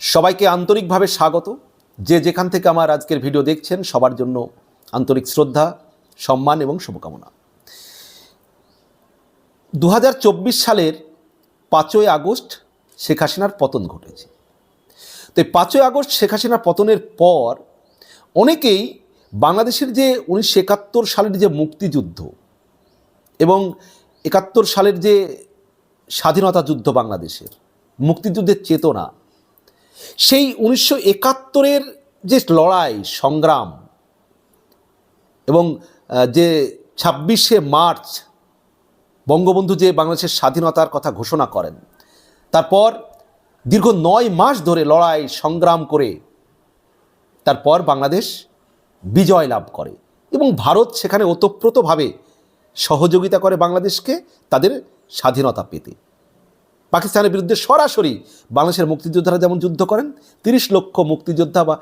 সবাইকে আন্তরিকভাবে স্বাগত। যে যেখান থেকে আমার আজকের ভিডিও দেখছেন, সবার জন্য আন্তরিক শ্রদ্ধা, সম্মান এবং শুভকামনা। দু হাজার চব্বিশ সালের পাঁচই আগস্ট শেখ হাসিনার পতন ঘটেছে। তো এই পাঁচই আগস্ট শেখ হাসিনার পতনের পর অনেকেই বাংলাদেশের যে উনিশশো একাত্তর সালের যে মুক্তিযুদ্ধ এবং একাত্তর সালের যে স্বাধীনতা যুদ্ধ বাংলাদেশের, মুক্তিযুদ্ধের চেতনা সেই উনিশশো একাত্তরের যে লড়াই, সংগ্রাম এবং যে ছাব্বিশে মার্চ বঙ্গবন্ধু যে বাংলাদেশের স্বাধীনতার কথা ঘোষণা করেন, তারপর দীর্ঘ নয় মাস ধরে লড়াই, সংগ্রাম করে তারপর বাংলাদেশ বিজয় লাভ করে এবং ভারত সেখানে ওতপ্রোতভাবে সহযোগিতা করে বাংলাদেশকে তাদের স্বাধীনতা পেতে। পাকিস্তানের বিরুদ্ধে সরাসরি বাংলাদেশের মুক্তিযোদ্ধারা যেমন যুদ্ধ করেন, তিরিশ লক্ষ মুক্তিযোদ্ধা বা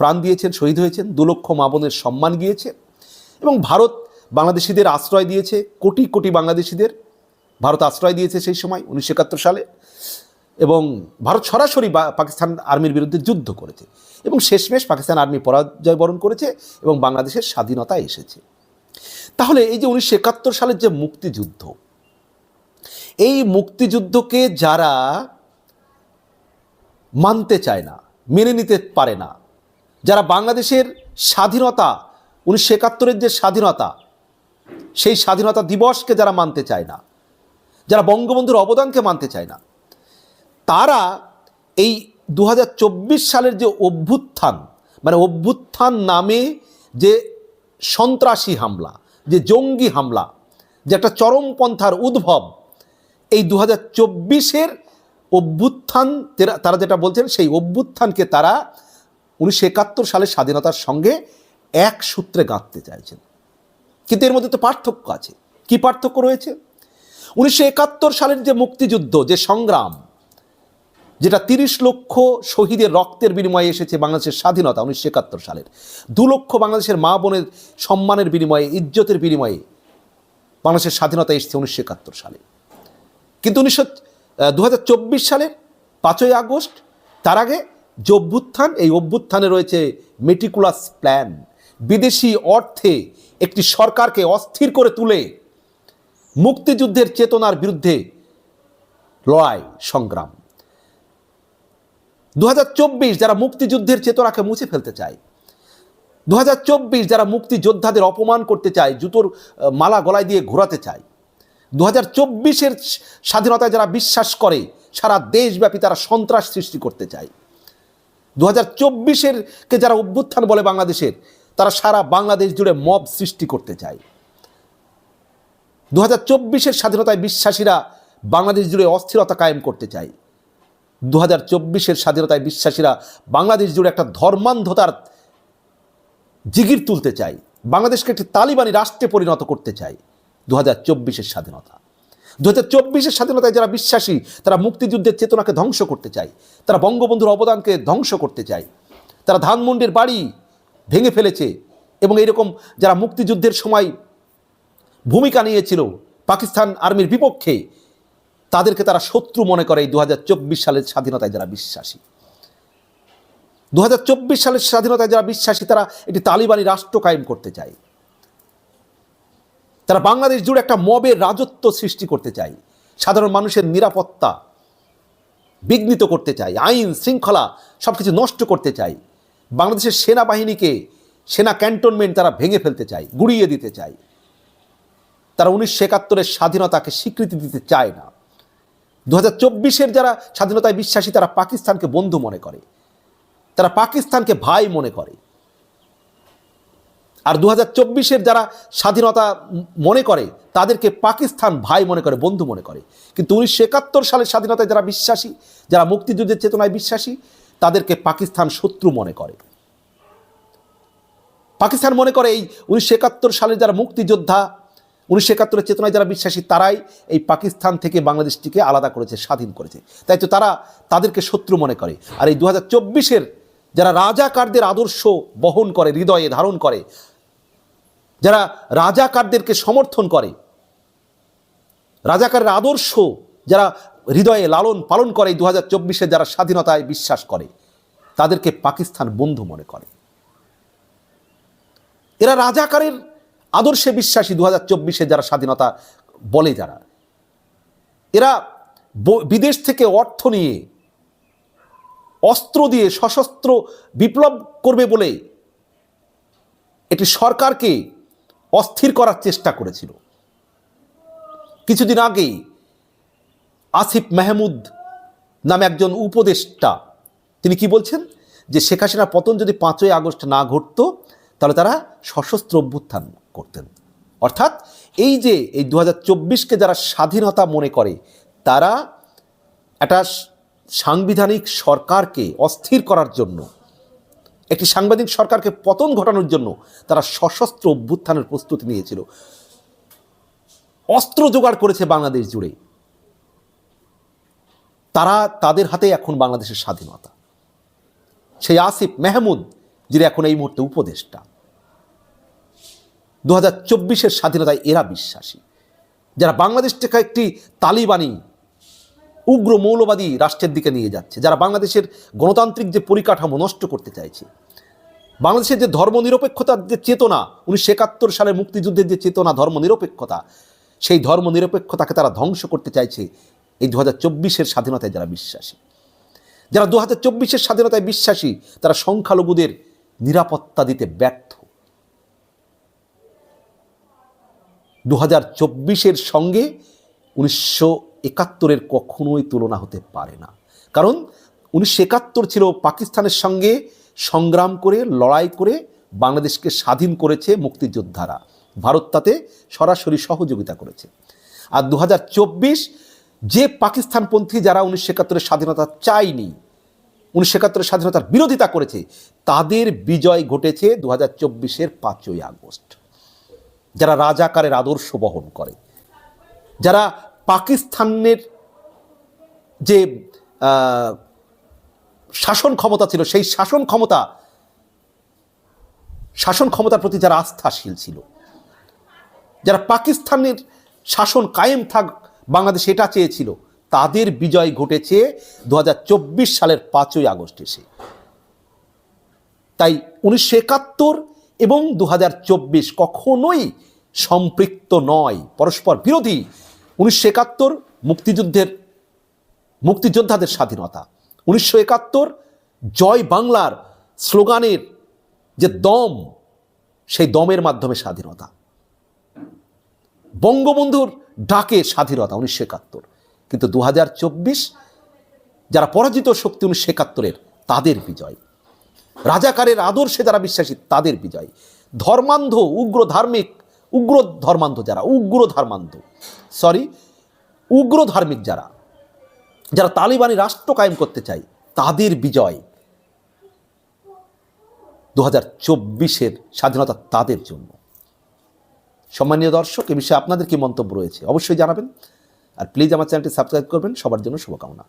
প্রাণ দিয়েছেন, শহীদ হয়েছেন, দু লক্ষ মা বোনের সম্মান গিয়েছে এবং ভারত বাংলাদেশিদের আশ্রয় দিয়েছে, কোটি কোটি বাংলাদেশিদের। ভারত আশ্রয় দিয়েছে সেই সময়, উনিশশো একাত্তর সালে এবং ভারত সরাসরি পাকিস্তান আর্মির বিরুদ্ধে যুদ্ধ করেছে এবং শেষমেশ পাকিস্তান আর্মি পরাজয় বরণ করেছে এবং বাংলাদেশের স্বাধীনতা এসেছে। তাহলে এই যে উনিশশো একাত্তর সালের যে মুক্তিযুদ্ধ এই মুক্তিযুদ্ধকে যারা মানতে চায় না, মেনে নিতে পারে না, যারা বাংলাদেশের স্বাধীনতা, উনিশশো একাত্তরের যে স্বাধীনতা, সেই স্বাধীনতা দিবসকে যারা মানতে চায় না, যারা বঙ্গবন্ধুর অবদানকে মানতে চায় না, তারা এই দু হাজার চব্বিশ সালের যে অভ্যুত্থান মানে অভ্যুত্থান নামে যে সন্ত্রাসী হামলা, যে জঙ্গি হামলা, যে একটা চরমপন্থার উদ্ভব এই দু হাজার চব্বিশের অভ্যুত্থান তারা যেটা বলছেন, সেই অভ্যুত্থানকে তারা উনিশশো একাত্তর সালের স্বাধীনতার সঙ্গে এক সূত্রে গাঁথতে চাইছেন। কিন্তু এর মধ্যে তো পার্থক্য আছে। কি পার্থক্য রয়েছে? উনিশশো একাত্তর সালের যে মুক্তিযুদ্ধ, যে সংগ্রাম, যেটা তিরিশ লক্ষ শহীদের রক্তের বিনিময়ে এসেছে বাংলাদেশের স্বাধীনতা উনিশশো একাত্তর সালের, দু লক্ষ বাংলাদেশের মা বোনের সম্মানের বিনিময়ে, ইজ্জতের বিনিময়ে বাংলাদেশের স্বাধীনতা এসেছে উনিশশো একাত্তর সালে। কিন্তু উনিশশো দু সালের পাঁচই আগস্ট, তার আগে যে অভ্যুত্থান, এই অভ্যুত্থানে রয়েছে মেটিকুলাস প্ল্যান বিদেশি অর্থে একটি সরকারকে অস্থির করে তুলে মুক্তিযুদ্ধের চেতনার বিরুদ্ধে লড়াই, সংগ্রাম। দু হাজার চব্বিশ যারা মুক্তিযুদ্ধের চেতনাকে মুছে ফেলতে চায় দু হাজার চব্বিশ যারা মুক্তিযোদ্ধাদের অপমান করতে চায়, জুতোর মালা গলায় দিয়ে ঘোরাতে চায় দু হাজার চব্বিশের স্বাধীনতায় যারা বিশ্বাস করে, সারা দেশব্যাপী তারা সন্ত্রাস সৃষ্টি করতে চায়। দু হাজার চব্বিশেরকে যারা অভ্যুত্থান বলে বাংলাদেশের, তারা সারা বাংলাদেশ জুড়ে মব সৃষ্টি করতে চায়। দু হাজার চব্বিশের স্বাধীনতায় বিশ্বাসীরা বাংলাদেশ জুড়ে অস্থিরতা কায়েম করতে চায়। দু হাজার চব্বিশের স্বাধীনতায় বিশ্বাসীরা বাংলাদেশ জুড়ে একটা ধর্মান্ধতার জিগির তুলতে চায়। বাংলাদেশকে একটি তালিবানি রাষ্ট্রে পরিণত করতে চাই দু হাজার চব্বিশের স্বাধীনতা। দু হাজার চব্বিশের স্বাধীনতায় যারা বিশ্বাসী, তারা মুক্তিযুদ্ধের চেতনাকে ধ্বংস করতে চায়। তারা বঙ্গবন্ধুর অবদানকে ধ্বংস করতে চায়। তারা ধানমন্ডির বাড়ি ভেঙে ফেলেছে এবং এরকম যারা মুক্তিযুদ্ধের সময় ভূমিকা নিয়েছিল পাকিস্তান আর্মির বিপক্ষে, তাদেরকে তারা শত্রু মনে করে এই দু হাজার চব্বিশ সালের স্বাধীনতায় যারা বিশ্বাসী। দু হাজার চব্বিশ সালের স্বাধীনতায় যারা বিশ্বাসী, তারা একটি তালিবানি রাষ্ট্র কায়েম করতে চায়। তারা বাংলাদেশ জুড়ে একটা মবের রাজত্ব সৃষ্টি করতে চায়, সাধারণ মানুষের নিরাপত্তা বিঘ্নিত করতে চায়, আইন শৃঙ্খলা সব কিছু নষ্ট করতে চায়, বাংলাদেশের সেনাবাহিনীকে সেনা ক্যান্টনমেন্ট তারা ভেঙে ফেলতে চায়, গুড়িয়ে দিতে চায়, তারা উনিশশো একাত্তরের স্বাধীনতাকে স্বীকৃতি দিতে চায় না। দু হাজার চব্বিশের যারা স্বাধীনতায় বিশ্বাসী তারা পাকিস্তানকে বন্ধু মনে করে, তারা পাকিস্তানকে ভাই মনে করে। আর দু হাজার যারা স্বাধীনতা মনে করে, তাদেরকে পাকিস্তান ভাই মনে করে, বন্ধু মনে করে। কিন্তু উনিশশো একাত্তর সালের স্বাধীনতায় যারা বিশ্বাসী, যারা মুক্তিযুদ্ধের চেতনায় বিশ্বাসী, তাদেরকে পাকিস্তান শত্রু মনে করে। পাকিস্তান মনে করে এই উনিশশো একাত্তর সালের যারা মুক্তিযোদ্ধা, উনিশশো একাত্তরের চেতনায় যারা বিশ্বাসী, তারাই এই পাকিস্তান থেকে বাংলাদেশটিকে আলাদা করেছে, স্বাধীন করেছে। তাই তো তারা তাদেরকে শত্রু মনে করে। আর এই দু হাজার যারা রাজাকারদের আদর্শ বহন করে, হৃদয়ে ধারণ করে যারা রাজাকারদেরকে সমর্থন করে, রাজাকারের আদর্শ যারা হৃদয়ে লালন পালন করে দু হাজার যারা স্বাধীনতায় বিশ্বাস করে, তাদেরকে পাকিস্তান বন্ধু মনে করে। এরা রাজাকারের আদর্শে বিশ্বাসী দু হাজার যারা স্বাধীনতা বলে যারা। এরা বিদেশ থেকে অর্থ নিয়ে, অস্ত্র দিয়ে সশস্ত্র বিপ্লব করবে বলে, এটি সরকারকে অস্থির করার চেষ্টা করেছিল। কিছুদিন আগে আসিফ মেহমুদ নামে একজন উপদেষ্টা, তিনি কি বলছেন? যে শেখ হাসিনার পতন যদি পাঁচই আগস্ট না ঘটতো, তাহলে তারা সশস্ত্র অভ্যুত্থান করতেন। অর্থাৎ এই যে এই দু হাজার চব্বিশকে যারা স্বাধীনতা মনে করে, তারা একটা সাংবিধানিক সরকারকে অস্থির করার জন্য একটি সাংবাদিক সরকারকে পতন ঘটানোর জন্য তারা সশস্ত্র অভ্যুত্থানের প্রস্তুতি নিয়েছিল। অস্ত্র জোগাড় করেছে বাংলাদেশ জুড়ে। তারা তাদের হাতে এখন বাংলাদেশের স্বাধীনতা। সেই আসিফ মেহমুদ, যিনি এখন এই মুহূর্তে উপদেষ্টা। দু হাজার স্বাধীনতায় এরা বিশ্বাসী। যারা বাংলাদেশটাকে একটি তালিবানি উগ্র মৌলবাদী রাষ্ট্রের দিকে নিয়ে যাচ্ছে, যারা বাংলাদেশের গণতান্ত্রিক যে পরিকাঠামো নষ্ট করতে চাইছে। বাংলাদেশের যে ধর্মনিরপেক্ষতার যে চেতনা, উনিশশো একাত্তর সালের মুক্তিযুদ্ধের যে চেতনা, ধর্মনিরপেক্ষতা, সেই ধর্মনিরপেক্ষতাকে তারা ধ্বংস করতে চাইছে এই দু হাজার স্বাধীনতায় যারা বিশ্বাসী। যারা দু হাজার স্বাধীনতায় বিশ্বাসী, তারা সংখ্যালঘুদের নিরাপত্তা দিতে ব্যর্থ। দু হাজার সঙ্গে উনিশশো একাত্তরের কখনোই তুলনা হতে পারে না। কারণ উনিশশো একাত্তর ছিল পাকিস্তানের সঙ্গে সংগ্রাম করে, লড়াই করে বাংলাদেশকে স্বাধীন করেছে মুক্তিযোদ্ধারা। ভারত তাতে সরাসরি সহযোগিতা করেছে। আর দু হাজার চব্বিশ যে পাকিস্তানপন্থী যারা উনিশশো একাত্তরের স্বাধীনতা চায়নি, উনিশশো একাত্তরের স্বাধীনতার বিরোধিতা করেছে, তাদের বিজয় ঘটেছে দু হাজার চব্বিশের পাঁচই আগস্ট। যারা রাজাকারের আদর্শ বহন করে, যারা পাকিস্তানের যে শাসন ক্ষমতা ছিল, সেই শাসন ক্ষমতা, শাসন ক্ষমতার প্রতি যারা আস্থাশীল ছিল, যারা পাকিস্তানের শাসন কায়েম থাক, বাংলাদেশ এটা চেয়েছিল, তাদের বিজয় ঘটেছে দু হাজার চব্বিশ সালের পাঁচই আগস্ট এসে। তাই উনিশশো একাত্তর এবং দু হাজার চব্বিশ কখনোই সম্পৃক্ত নয়, পরস্পর বিরোধী উনিশশো একাত্তর মুক্তিযুদ্ধের মুক্তিযোদ্ধাদের স্বাধীনতা। উনিশশো একাত্তর জয় বাংলার স্লোগানের যে দম, সেই দমের মাধ্যমে স্বাধীনতা। বঙ্গবন্ধুর ডাকে স্বাধীনতা উনিশশো একাত্তর। কিন্তু দু হাজার চব্বিশ যারা পরাজিত শক্তি উনিশশো একাত্তরের, তাদের বিজয়। রাজাকারের আদর্শে যারা বিশ্বাসী, তাদের বিজয়। ধর্মান্ধ, উগ্র, ধার্মিক উগ্র ধর্মান্ধ যারা উগ্র ধর্মান্ধ সরি উগ্র ধার্মিক যারা যারা তালিবানি রাষ্ট্র কায়েম করতে চায়, তাদের বিজয় দু হাজার চব্বিশের স্বাধীনতা তাদের জন্য। সম্মানীয় দর্শক, এ বিষয়ে আপনাদের কি মন্তব্য রয়েছে অবশ্যই জানাবেন। আর প্লিজ আমার চ্যানেলটি সাবস্ক্রাইব করবেন। সবার জন্য শুভকামনা।